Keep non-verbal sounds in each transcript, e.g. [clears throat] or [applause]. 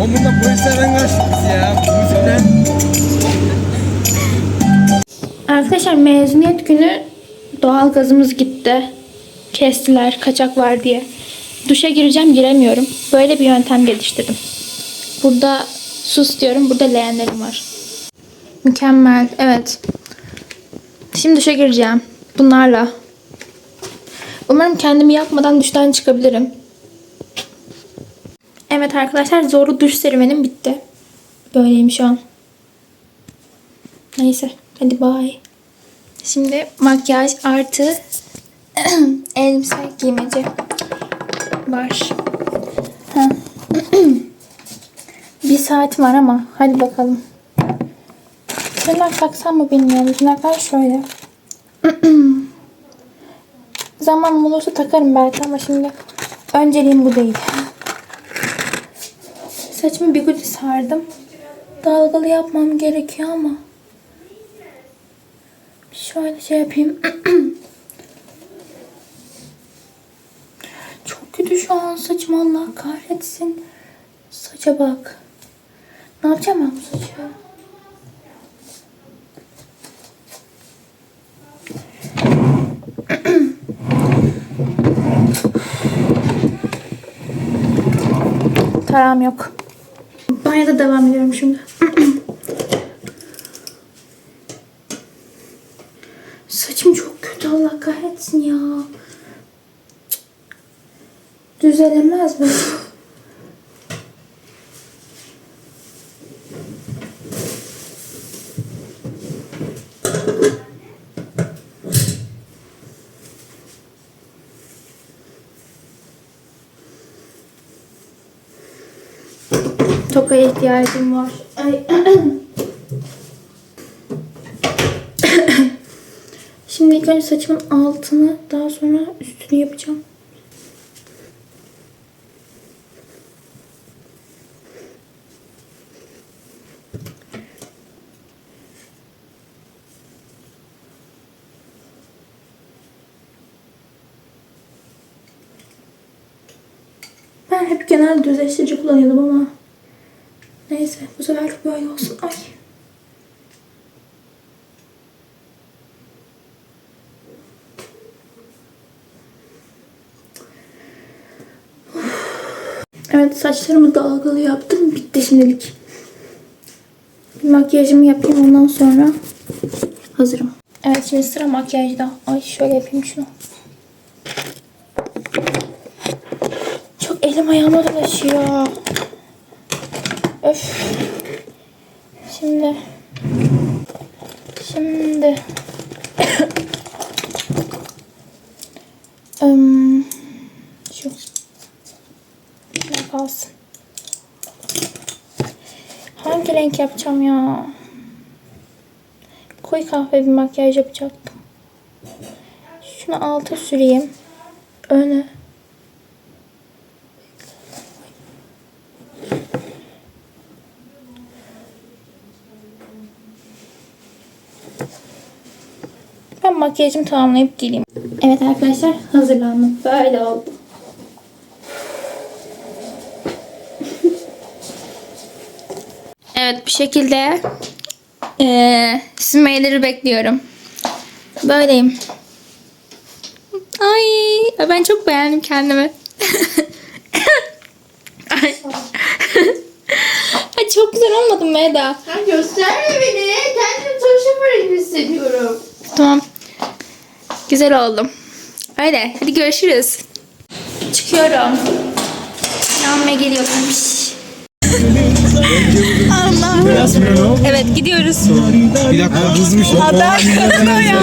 Oğlum bundan polislerden kaçtık ya. Yüzden. Arkadaşlar mezuniyet günü doğal gazımız gitti. Kestiler kaçak var diye. Duşa gireceğim giremiyorum. Böyle bir yöntem geliştirdim. Burada sus diyorum. Burada leğenlerim var. Mükemmel. Evet. Şimdi duşa gireceğim. Bunlarla. Umarım kendimi yakmadan duştan çıkabilirim. Evet arkadaşlar zorlu duş serüvenim bitti. Böyleyim şu an. Neyse. Hadi bye. Şimdi makyaj artı [clears throat] elbise giymeci var. [clears throat] Bir saat var ama hadi bakalım. Tırnak taksam mı bilmiyorum. Tırnaklar şöyle. [clears throat] Zaman olursa takarım belki ama şimdi önceliğim bu değil. Saçımı bigudi sardım. Dalgalı yapmam gerekiyor ama. Şöyle şey yapayım. [clears throat] Çok kötü şu an saçım Allah kahretsin. Saça bak. Ne yapacağım ben bu saçı? [clears throat] Tarağım yok. Banyoda devam ediyorum şimdi. [clears throat] Saçım çok kötü Allah kahretsin ya. Düzelemez mi? Tokaya ihtiyacım var. Ay. [coughs] Şimdi ilk önce saçımın altını daha sonra üstünü yapacağım. Hep genel düzleştirici kullanıyordum ama neyse bu sefer böyle olsun. Ay. Evet saçlarımı dalgalı yaptım. Bitti şimdilik. Makyajımı yapayım ondan sonra hazırım. Evet şimdi sıra makyajda. Ay şöyle yapayım şunu. Çok elim ayağıma dolaşıyor. Öf. Şimdi. Şimdi. [coughs] Im, şu. Ne kalsın. Hangi renk yapacağım ya? Koyu kahve bir makyaj yapacaktım. Şunu alta süreyim. Öne. Makyajımı tamamlayıp geleyim. Evet arkadaşlar hazırlandım. Böyle oldu. evet bir şekilde eee Sümeyye'leri bekliyorum. Böyleyim. Ay ben çok beğendim kendimi. [laughs] Ay. Ay çok güzel olmadım mı Eda? Sen gösterme beni. Kendimi taşımış gibi hissediyorum. Tamam. Güzel oldum. Öyle. Hadi görüşürüz. Çıkıyorum. Yanmaya geliyorlarmış. Allah. Evet gidiyoruz. Bir dakika kızmış. Haber kızma ya.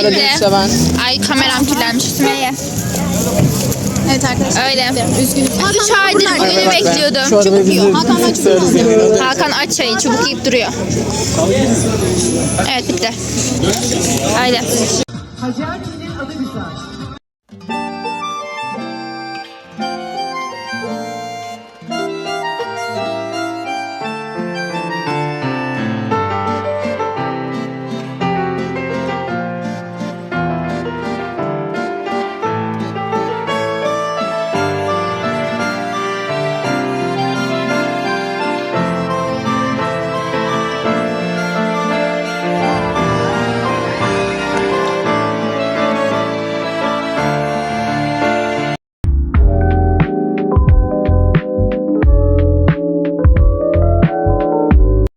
Aradıysa ben. Ay kameram kirlenmiş Sümeyye. Evet arkadaşlar. Öyle. Üzgünüm. 3 aydır bugünü Şu bekliyordum. arabayı bizi Hakan aç tutarız yani. Hakan aç çayı çubuk yiyip duruyor. Evet bitti. Haydi. Hacı Erkin'in adı güzel.